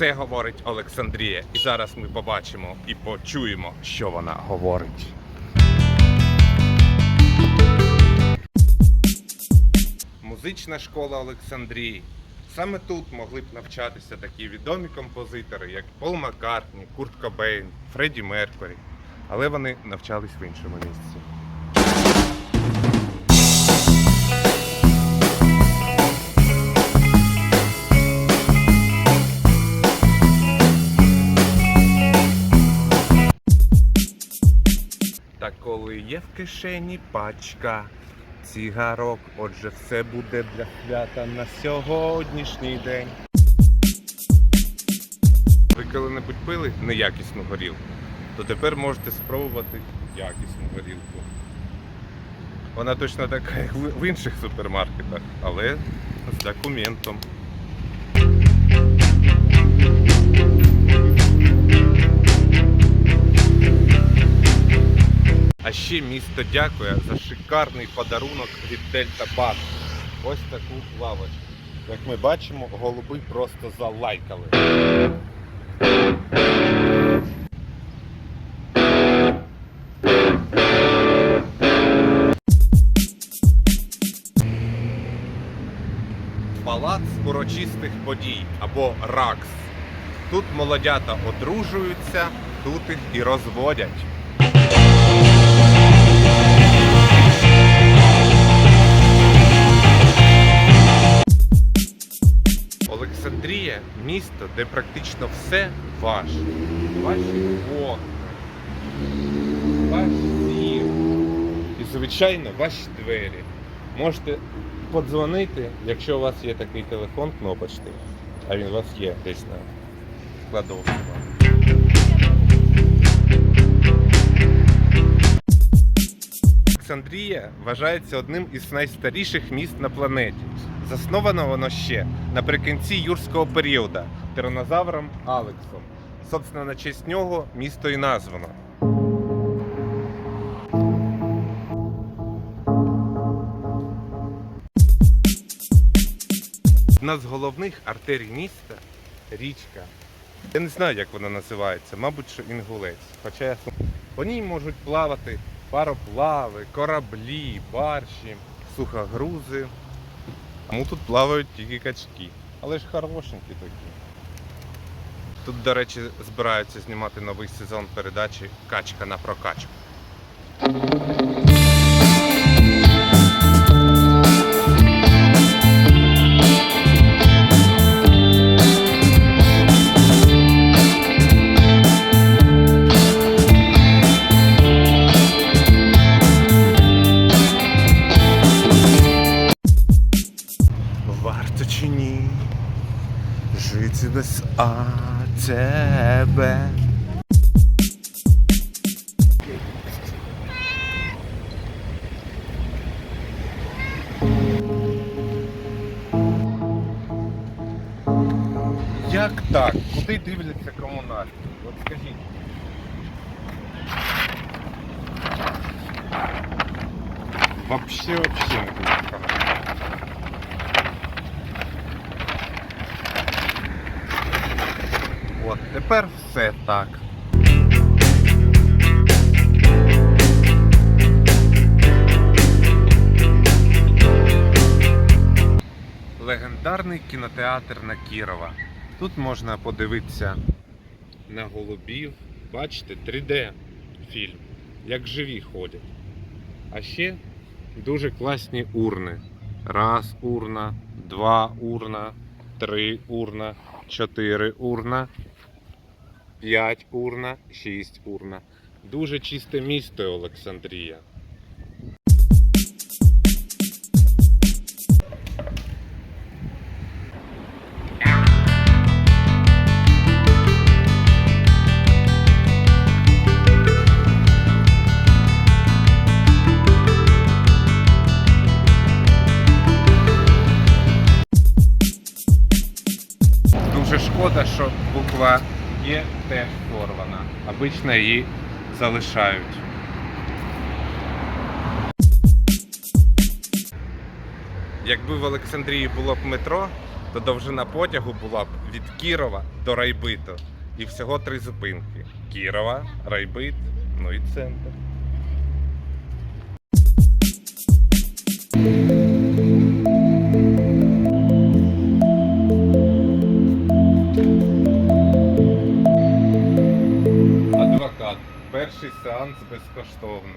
Це говорить Олександрія. І зараз ми побачимо і почуємо, що вона говорить. Музична школа Олександрії. Саме тут могли б навчатися такі відомі композитори, як Пол Маккартні, Курт Кобейн, Фредді Меркурі. Але вони навчались в іншому місці. Та коли є в кишені пачка цигарок, отже, все буде для свята на сьогоднішній день. Ви коли-небудь пили неякісну горілку, то тепер можете спробувати якісну горілку. Вона точно така, як в інших супермаркетах, але з документом. Ще місто дякує за шикарний подарунок від Дельта Бар. Ось таку лавочку. Як ми бачимо, голуби просто залайкали. Палац урочистих подій або РАКС. Тут молодята одружуються, тут їх і розводять. Де практично все ваше. Ваші вогни, ваш сір і, звичайно, ваші двері. Можете подзвонити, якщо у вас є такий телефон кнопочний, а він у вас є десь на кладовці. Олександрія вважається одним із найстаріших міст на планеті. Засновано воно ще наприкінці юрського періоду тиранозавром Алексом. Собственно, на честь нього місто і названо. Одна з головних артерій міста річка. Я не знаю, як вона називається, мабуть, що інгулець. Хоча я по ній можуть плавати пароплави, кораблі, барші, сухогрузи. Тому тут плавають тільки качки. Але ж хорошенькі такі. Тут, до речі, збираються знімати новий сезон передачі Качка на прокачку. Жити без АТБ. Як так? Куди дивляться комунальні? От скажіть. Вообще, вообще не дивляться. От, тепер все так. Легендарний кінотеатр на Кірова. Тут можна подивитися на голубів. Бачите, 3D фільм, як живі ходять. А ще дуже класні урни. Раз урна, два урна, три урна, чотири урна, п'ять урна, шість урна. Дуже чисте місто Олександрія. Дуже шкода, що буква Є теж порвана. Обично її залишають. Якби в Олександрії було б метро, то довжина потягу була б від Кірова до Райбиту. І всього три зупинки: Кірова, Райбит, ну і центр. Адвокат. Перший сеанс безкоштовно.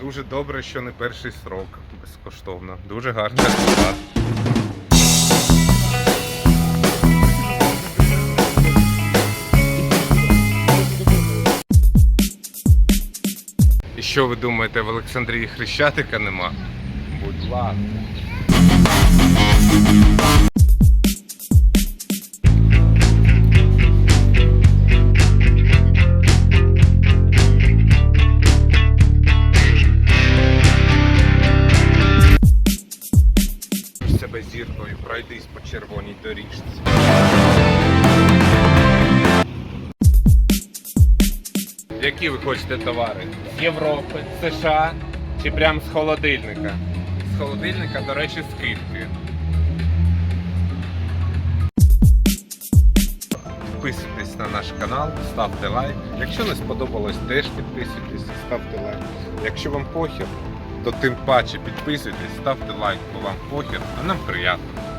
Дуже добре, що не перший срок безкоштовно. Дуже гарний адвокат. І що ви думаєте, в Олександрії Хрещатика нема? Будь ласка. Себе зіркою, пройдись по червоній доріжці. Які ви хочете товари? З Європи, США чи прям з холодильника? З холодильника, до речі, скидки. Підписуйтесь на наш канал, ставте лайк. Якщо не сподобалось, теж підписуйтесь, ставте лайк. Якщо вам похер, то тим паче підписуйтесь, ставте лайк, бо вам похер, а нам приємно.